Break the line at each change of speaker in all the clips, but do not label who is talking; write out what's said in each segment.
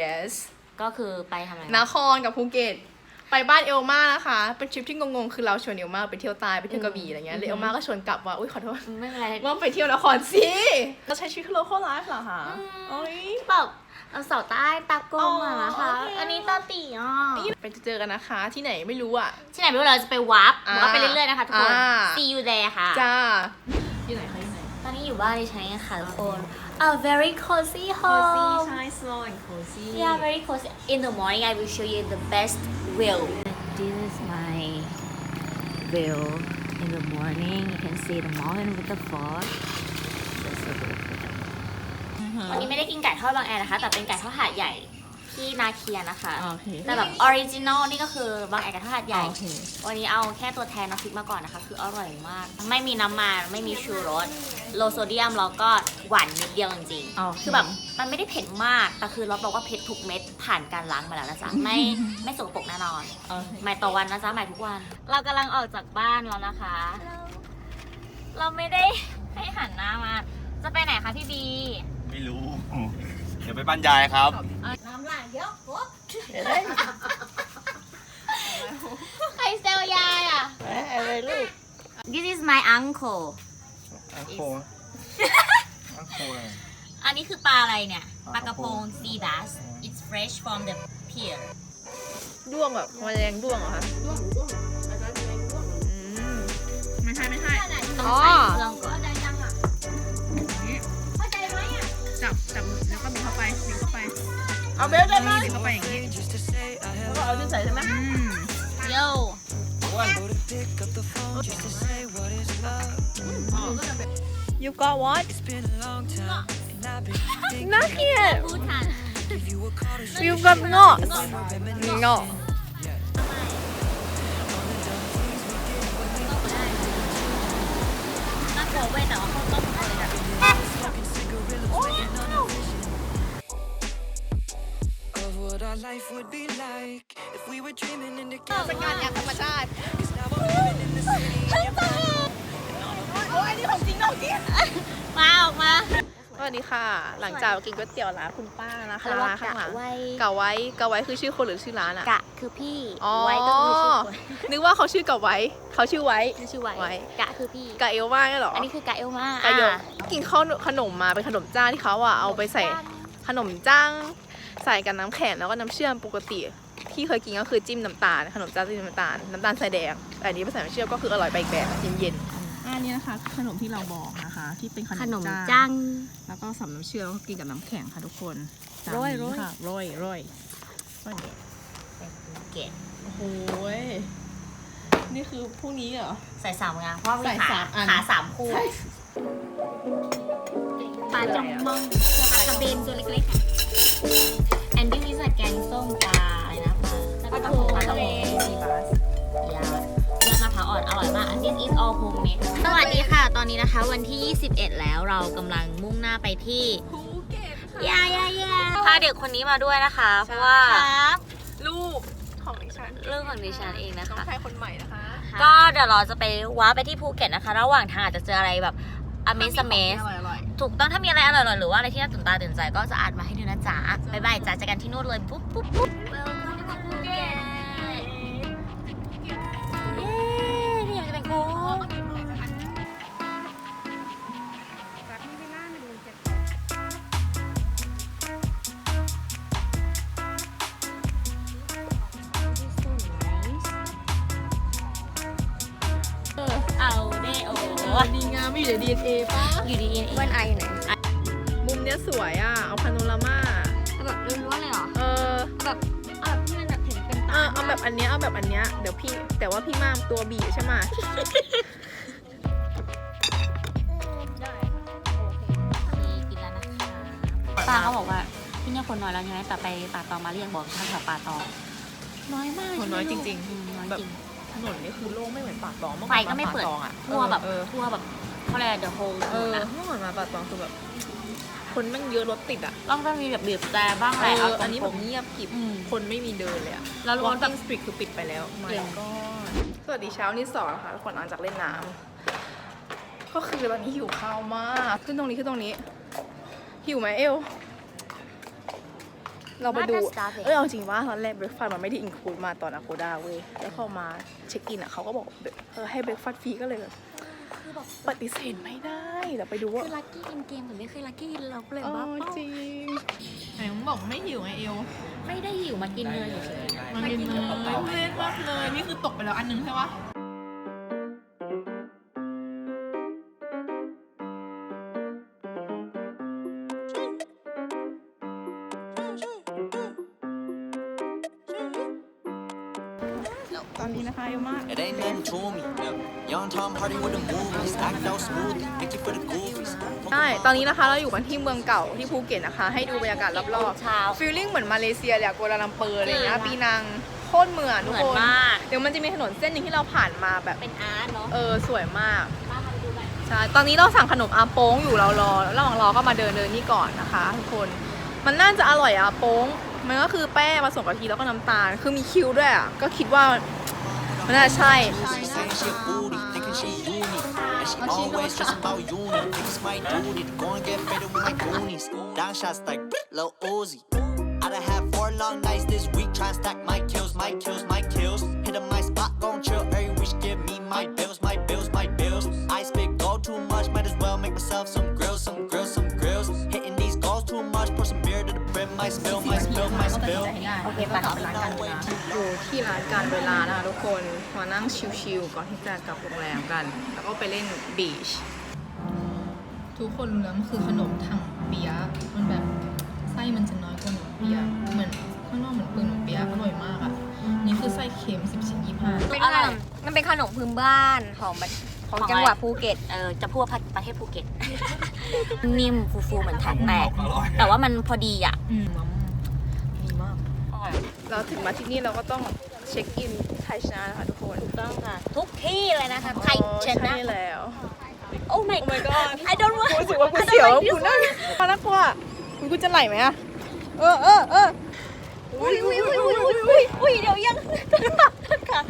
yes
ก็คือไปทำอะไร
น
นะ
ครกับภูเก็ต ไปบ้านเอลมานะคะ เป็นทริปที่งงๆ คือเราชวนเอลมาไปเที่ยวใต้ไปเที่ยวกระบี่อะไรเงี้ยแล้วเอลมาก็ชวนกลับว่า อุ้ยขอโทษ
ไม่เป็นไร
ว่าไปเที่ยวนครสิเราใช้ชีวิต local life เหรอคะโอ้ย
แบบเอาเสาใต้ตากลมอะนะคะ
อ๋อโอเค
อันนี้ตาตีอะ
ไปเจอกันนะคะ ที่ไหนไม่รู้อะ
ที่ไหนไม่รู้เราจะไปวับ
อ่า
วับไปเรื่อยๆนะคะทุกคน
อ่า
see you there ค่ะ
จ้าที่ไหนคะที่ไหน
ตอนนี้อยู่บ้านดิฉันเองค่ะทุกคน a very cozy
cozy
home
ใช่ slow and cozy
yeah very cozy in the morning I will show you the best view this is my view in the morning you can see the mountain with the fog That's so beautiful วันนี้ไม่ได้กินไก่ทอดบางแอนะคะ แต่เป็นไก่ทอดหาดใหญ่ ที่นาเคียนะคะ
โอเค
แต่แบบออริจินอลนี่ก็คือบางแอไก่ทอดหาดใหญ่
โอเค
วันนี้เอาแค่ตัวแทนน้ำพริกมาก่อนนะคะ คืออร่อยมาก ไม่มีน้ำมันไม่มีชูรสโลโซเดียมแล้วก็หวานนิดเดียวจริง
โอเค
ๆคือแบบมันไม่ได้เผ็ดมาก แต่คือเราบอกว่าเผ็ดทุกเม็ดผ่านการล้างมาแล้วนะจ๊ะ ไม่ไม่สกปรกแน่นอน
โอเค
ใหม่ต่อวันนะจ๊ะใหม่ทุกวัน เรากำลังออกจากบ้านแล้วนะคะ เราไม่ได้ให้หันหน้ามา จะไปไหนคะพี่บี
ไม่รู้ เดี๋ยวไปบ้านยายครับ
น้ำลายเยอะปุ๊บใครเซลยายอะ
อะไรลูก
This is my uncle
อังโคอังโคอะไร
อันนี้คือปลาอะไรเนี่ยปลากระพง sea bass it's fresh from the pier
ด้วงแบบแมลงด้วงเหรอคะด้วงด้วงไม่ใช่ไม่ใช่
ต้อง
อ๋อ
ใส่เครื่อง
ไปบีบเข้าไป
เอาเบลได้ไหม
บีบเข้าไปอย่างนี้
แล้วก็เอาที่ใส่ใช่ไหม
อืม
โย
ยูก็ what น่าเกลียด
พูด
our life would be like if we were dreaming in the
เป็นงานแอปธรรมชาติ
now we're living in the city.
โอ้ยอันนี้ของจริงของจริง
มาออกมา
สวัสดีค่ะ หลังจากกินก๋วยเตี๋ยวร้านคุณป้านะคะ
เขาเรียกว่า
ข้างหลั
กะ
ง
ไว้
กะไว้กะไว้คือชื่อคนหรือชื่อร้านอะ
กะคือพี่
อ๋อ
ไว้ก็คือชื่อคน
นึกว่าเขาชื่อกะไว้ เขาชื่อไว้
คือชื่อไว้
ไว้
กะคือพี่
กะเอลว่าไงเหรอ
อันนี้คือกะเอลมากะ
โย
อะ
กินข้าวขนมมาเป็นขนมจ้าที่เขาอะเอาไปใส่ ขนมจ้างใส่กับน้ำแข็งแล้วก็น้ำเชื่อมปกติที่เคยกินก็คือจิ้มน้ำตาลขนมจ้าจิ้มน้ำตาลน้ำตาลใส่แดงแต่อันนี้ไปใส่น้ำเชื่อมก็คืออร่อยไปอีกแบบเย็น
อันนี้นะคะขนมที่เราบอกนะคะ ที่เป็นขนม
ขนม
จ้า
จัง
แล้วก็สับน้ำเชื่อมแล้วก็กินกับน้ำแข็งค่ะทุกคนจาน
โรย
นี้
โรย
ค่ะโรยโรยโรย
เกะ
ๆโอ้โหยนี่คือพวกนี้เหรอ
ใส่สามงาเพราะมี
ใส่
ขา
สามอัน
ขาสามคู่ปลาจอมมอง ปลากระเบนตัวเล็กๆค่ะ and this is a แกงส้มปลาอะไรนะปลาปลากระพงปลากระพงซีบาสยาเลือดมะพร้าวอ่อนอร่อยมาก this is all homemade สวัสดีค่ะ ตอนนี้นะคะวันที่ 21 แล้วเรากำลังมุ่งหน้าไปที่
ภูเก็ตค่ะ
ยายายาพาเด็กคนนี้มาด้วยนะคะ เพราะว่า
ลูกของดิฉัน
เรื่องของดิฉันเองนะ
น้อง
คะ
ชายคนใหม่นะคะ
ก็เดี๋ยวเราจะไปว้าไปที่ภูเก็ตนะคะ ระหว่างทางอาจจะเจออะไรแบบ amaze amaze
อร่อยอร่อย
ถูกต้องถ้ามีอะไรอร่อยๆหรือว่าอะไรที่น่าตื่นตาตื่นใจก็จะอ่านมาให้ดูนะจ๊ะบ๊ายบายจ้าเจอกันที่นู่นเลยปุ๊บปุ๊บปุ๊บ อยู่
ใน DNA ป่ะ
อยู่ดีๆวันไออยู่ไหน
มุมเนี้ยสวยอะ เอาพาโนรามา
เอาแบบล้วนๆเลยเหรอ
เออ
เอาแบบเอาแบบที่มันแบบเห็นเป็น
เอ
ตา
อเอาแบบอันเนี้ยเอาแบบอันเนี้ยเดี๋ยวพี่แต่ว่าพี่มามตัวบีใช่ไหม
นี่กินแล้วนะคะป้าเขาบอกว่าที่เนี่ยคนน้อยแล้วไงแต่ไปป่าตองมาเรียกบอกทางแถวป่าตองน้อยมาก
คนน้อยจริง
อืมน้อย
ๆแบบ
จริง
ถนนนี่คือโล่งไม่เหมือนป่าตองเมื่อ
ไฟ
ก่อน
ก็ไม่เปิด
ป่าตองอะ
ทั่วแบบ
เออ
ทั่วแบบ เขาเรียกเดอะโฮล
เออ
นะ
เมื่อก่อนมาป่าตองคือแบบ คนแม่งเยอะรถติดอะ
ต้องต้องมีแบบบีบแต่บ้างแห
เอ
ละ
อ
เอาตรงๆ
อันนี้แบบเงียบกริบ
อืม
คนไม่มีเดินเลยอะ
แล้วรถแบบ
Walking Street คือปิดไปแล้วไม่
จริง
ก็สวัสดีเช้านี่สองนะคะทุกคนหลังจากเล่นน้ำก็คือตอนนี้หิวข้าวมากขึ้นตรงนี้ขึ้นตรงนี้ หิวไหมเอลเราไปดู
Not that starving
เออเอาจริงว่าตอนแรกเบรกฟาสต์มันไม่ได้อินคลูดมาตอนอาโกด้าเว้ย แล้วพอมาเช็คอินอะเขาก็บอกเออให้เบรกฟาสต์ฟรีก็เลยแบบ
คือแบบ
ปฏิเสธไม่ได้เดี๋ยวไปดูว่า
คือลักกี้อินเกมแต่ไม่เคยลักกี้อินเราเลย
อ๋อ
ว่า
จริง
ไหนมึงบอกไม่หิวไงเอว
ไม่ได้หิวมากินเลยเฉย
มันกินเลยเล่นมากเลยนี่คือตกไปแล้วอันหนึงใช่ปะ
ตอนนี้นะคะเอลมาก ใช่ตอนนี้นะคะเราอยู่กันที่เมืองเก่าที่ภูเก็ตนะคะ ให้ดูบรรยากาศรอบ
ๆเช้า
ๆฟีลลิ่งเหมือนมาเลเซียเลยอะกัวลาลัมเปอร์อะไรอย่างเงี้ย
จริง
ปีนังโคตรเหมือน
เห
ทุก
มือน
คน
มาก
เดี๋ยวมันจะมีถนนเส้นหนึ่งที่เราผ่านมาแบบ
เป็นอาร์ตเนาะ
เออสวยมาก
ป้ามาดูหน่อย
ใช่ตอนนี้เราสั่งขนมอาโป้งอยู่เรารอระหว่างรอก็มาเดินเดินนี่ก่อนนะคะทุกคนมันน่าจะอร่อยอาโป้งมันก็คือแป้งผสมกะทิแล้วก็น้ำตาล คือมีคิวด้วยอะก็คิดว่ามั นน่าจะใช่
She saying she a booty, thinking she unique. And she always stressing about uni. Niggas might do it, go and get faded with my goonies. Down shots like Lil Uzi. I done had four long nights this week, try and stack my
โอเคไปกับร้านกันนะ
อยู่ที่ร้านการเวลานะคะทุกคนมานั่งชิลๆก่อนที่จะกลับโรงแรมกัน แล้วก็ไปเล่นบีช
ทุกคนรู้แล้วมันคือขนมถังเปียะมันแบบไส้มันจะน้อยกว่าขนมเปียะเหมือนข้างนอกเหมือนเปลือกขนมเปียะอร่อยมากอะนี่คือไส้เค็ม10ชิ้น25
เป็นขนมมันเป็นขนมพื้นบ้านของประของจังหวัดภูเก็ต
เออจะพูดว่าประเทศภูเก็ตนิ่มฟูๆเหมือนถังแตกแต่ว่ามันพอดีอะ
อืมดีมาก
เราถึงมาที่นี่เราก็ต้องเช็คอินไทยชนะนะคะทุกคน
ต้องค่ะ ทุกที่เลยนะคะ ไทยชนะ
ใช่แล้ว
โอ้ my
Oh my god
I don't want
กูรู้สึกว่ากูเสียวกูนั่งมานักกว่าคุณกูจะไหลไหมอะเออเออเอออุ้ยอุ้ยอุ้ยอุ้ยอุ้ยอุ้ย
อุ้ยเดี๋ยวยังค่ะ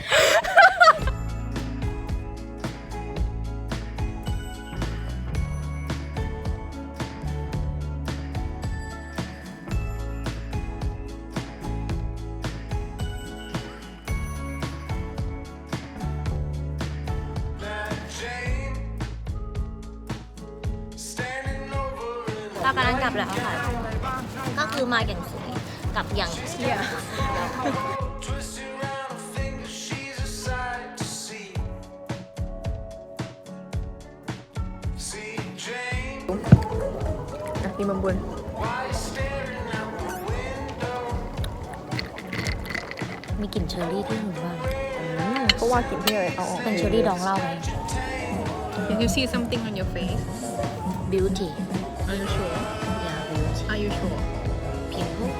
กำลังกลับแล้วค่ะ ก็คือมาอย่างสวยกลับอย่าง
เชี่ย
Twist around her finger, she's a sight to see. See Jane,
อะกินบนบน
why you staring out the window?
มีกลิ่นเชอร์รี่ที่หนูว่า
ก็ว่ากินที่อะไรเอาออก
เป็นเชอร์รี่ดองเหล้าไหม
Can you see something on your face
beauty
Are you sure?
Yeah.
Are you sure?
People?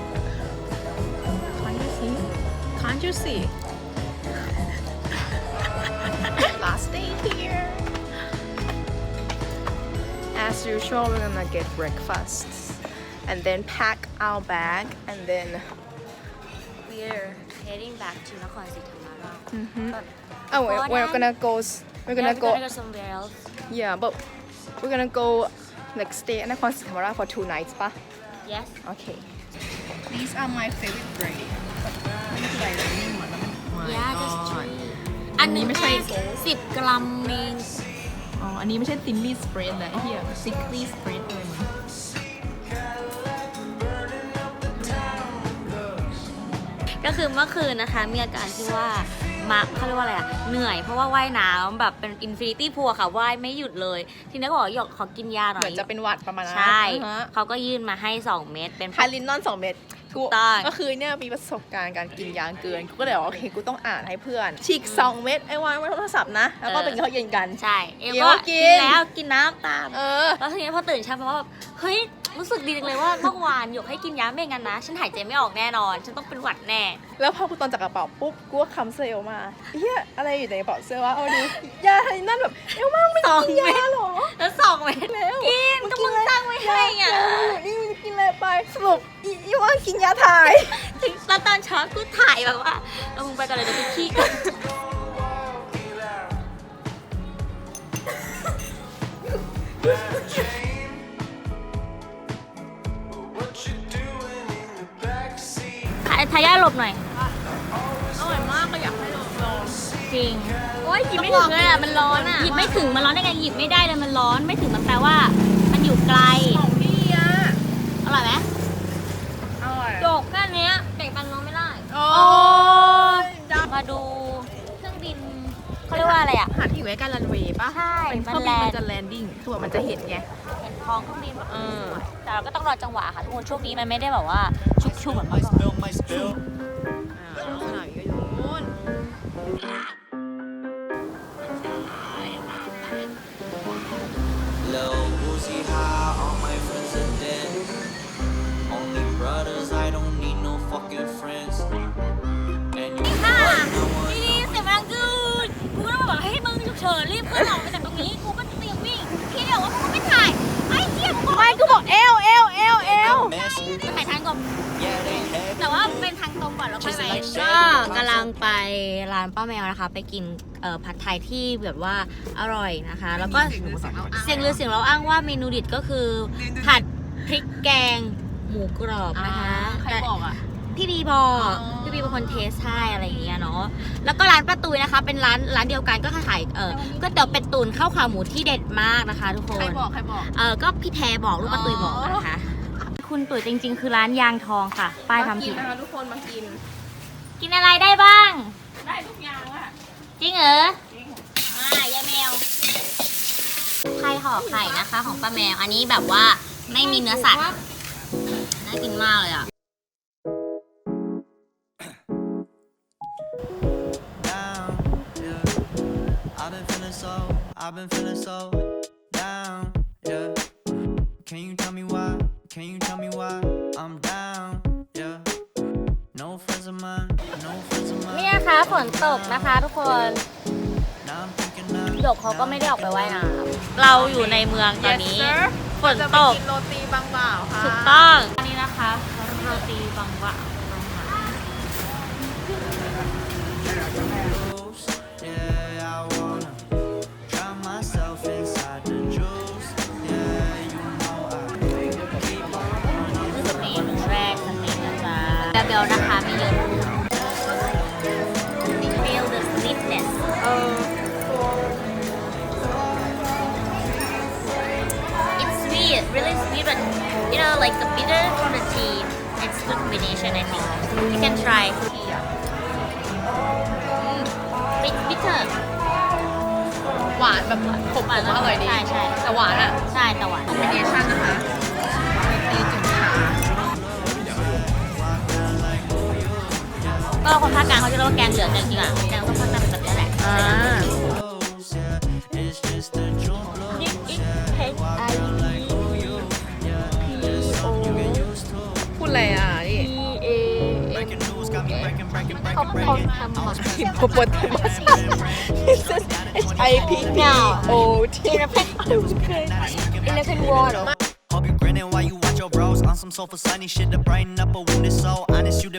Can't you see? Can't you see?
Last day here. As usual, we're gonna get breakfast and then pack our bag and then
we're heading back to Nakhon Mm -hmm.
Oh, we're, we're, gonna go. We're gonna
yeah,
go.
We're gonna go somewhere else.
Yeah, but we're gonna go like stay in Nakhon Sri Thammarat for two nights ปะ
yes
okay
These are my favorite bread ไม่ใช่อะไรนิ่มอะแล้วมัน My
yeah just
God
three อันนี้ไม่ใช่ สิบกรัมเอง
อ๋อ อันนี้ไม่ใช่ thinly spread นะไอ้เหี้ย thickly spread เลยมั้ง
ก็คือเมื่อคืนนะคะ มีอาการที่ว่า มาเขาเรียกว่าอะไรอะเหนื่อยเพราะว่าว่ายน้ำแบบเป็นอินฟินิตี้พูลค่ะว่ายไม่หยุดเลย ทีนี้ก็บอกว่าหยกขอกินยาหน่
เห
อ
มื
ย
อนจะเป็นหวัดประมาณนั้น
ใช่
อ่าฮะ
เขาก็ยื่นมาให้ 2 เม็ดเป็น
ไทลินนอนสองเม็ดกู
ได้
ก็คือเนี่ยมีประสบการณ์การกินยาเกินกูก็เลยบอกว่าโอเคกูต้องอ่านให้เพื่อนฉีกสองเม็ดไอ้วางไว้โทรศัพท์นะแล้วก็เป็นข้าวเย็นกัน
ใช่เอว
เดี๋ยว
ก็
กิ
กิ
น
นแล้วกินน้ำตาม
เออ
แล้วทีนี้พอตื่นเช้ามาว่าแบบเฮ้ย รู้สึกดีจังเลยว่าเมื่อวานหยกให้กินยาไม่งั้นนะ ฉันหายใจไม่ออกแน่นอน ฉันต้องเป็นหวัดแน่
แล้วพอกูตอนจากกระเป๋าปุ๊บกูก็คำเซลมาเฮียอะไรอยู่ในกระเป๋าเสื้อวะเอาดูยาไทลินนอนแบบเอ้ว่าไม่
สอง
กิน
เม็ด
ยาเหรอ
แล้วสองเม็ด
แล้ว
กินก็มึงตั้งไว้ให้อะ
ยาอยู่นี่มึงจะกินอะไรไปสรุปอีอีว่ากินยาถ่าย
ถึงตอนเช้ากูถ่ายแบบว่าเอามึงไปกันเลยเดี๋ยวกูขี้ ทายาหลบหน่อย
อร่อยมากก็อยากให้ลองลอง
จริง
โอ้ยกินไม่ถึงเลยอะ มันร้อนอะ
หยิบไม่ถึงมันร้อนได้ไงหยิบไม่ได้เลยมันร้อนไม่ถึงมันแปลว่า มันอยู่ไกล
ของพี่อะ
อร่อยไหม
อร่อย
โจกแค่เนี้ยเด็กตังน้องไม่ได้
โอ้
โอ้
ยดาว
มาดูเครื่องบินเขาเรียกว่าอะไรอะ
หาที่ไว้กันรันเวย์ป่ะ
ใช่
เป็นเค
มั
รื่
น
อง
แล
บิน
น
มันจะแลนดิ้งคือแบบมันจะเห็นไง
เห็น ท้องเครื่องบินแบบ
เออ
แต่เราก็ต้องรอจังหวะค่ะทุกคนช่วงนี้มันไม่ได้แบบว่าชุบๆแบบเมื่อ
Might
ก่อน
spill, might spill.
อ่าสนามบินก็อยู่นู้น
Lil Uzi high, all my friends are dead. Only brothers, I don't need no fucking friends. And you know what?
นี่เสียงมันคือกูก็ต้องบอกให้มึงฉุกเฉินรีบขึ้นออกไปจากตรงนี้กู เอ
ลเอลเอลเอล
Messy,
ถ่ายทางก่อน
yeah, they heavy.
แต่ว่าเป็นทางตรงก่อนแล้วค่อยไป
Just like
ก็
Chevy.
กำลังไปร้านป้าแมวนะคะ ไปกินเอ่อผัดไทยที่แบบว่าอร่อยนะคะ แล้วก็เสียงลือเสียงเราอ้างว่าเมนูเดิดก็คือผัดพริกแกงหมูกรอบนะคะ
ใครบอกอะ
พี่บีบอก
อ๋อ
พี่บีเป็นคนเทสให้อะไรอย่างเงี้ยเนาะแล้วก็ร้านป้าตุยนะคะ เป็นร้านร้านเดียวกันก็ขายเออก็เตี๋ยวเป็ดตุ๋นข้าวขาหมูที่เด็ดมากนะคะ ทุกคน
ใครบอกใครบอก
เออก็พี่แทบอกลูกป้าตุยบอกนะคะ คุณตุ๋ยจริง ๆ คือร้านยางทองค่ะ ป้ายทำ
กิ
ผิ
น
ด
นะคะทุกคนมากิน
กินอะไรได้บ้าง
ได้ทุกอย่างอะ
จริงเหรออ่ายายแมวไข่ห่อไข่นะคะ ของป้าแมวอันนี้แบบว่าไม่มีเนื้อสัตว์น่ากินมากเลยอะ
feeling so, I've been feeling so down, yeah. Can you tell me why? Can you tell me why I'm down, yeah? No friends of mine, no friends of mine.
นี่นะคะฝนตกนะคะทุกคน
Now I'm thinking now.
หยกเขาก็ไม่ได้ออกไปว่ายน้ำเราอยู่ในเมืองตอนนี้
Yes, sir
ฝน
จะ
ต
ไป
ก
กินโรตีบางบ่าวค่ะ
ถูกต้อง really sweet but you know like the bitter from the tea it's good combination I think you can try it's bitter
หวานแบบขมๆอร่อยดี
ใช่ใช่
แต่หวานอะ
ใช่แต่หวาน
คอมบิเนชั่นนะคะตีจุ่มชา
ก็คนภาคกลางเขาจะเรียกว่าแกงเหลืองแต่จริงๆอะแกงส้มภาค
ตมัส H I P P O T
อิเลฟินวอร์เหรอ
Hope you grinning while you watch your bros on some sofa sunny shit to brighten up a wounded soul. Honest, you the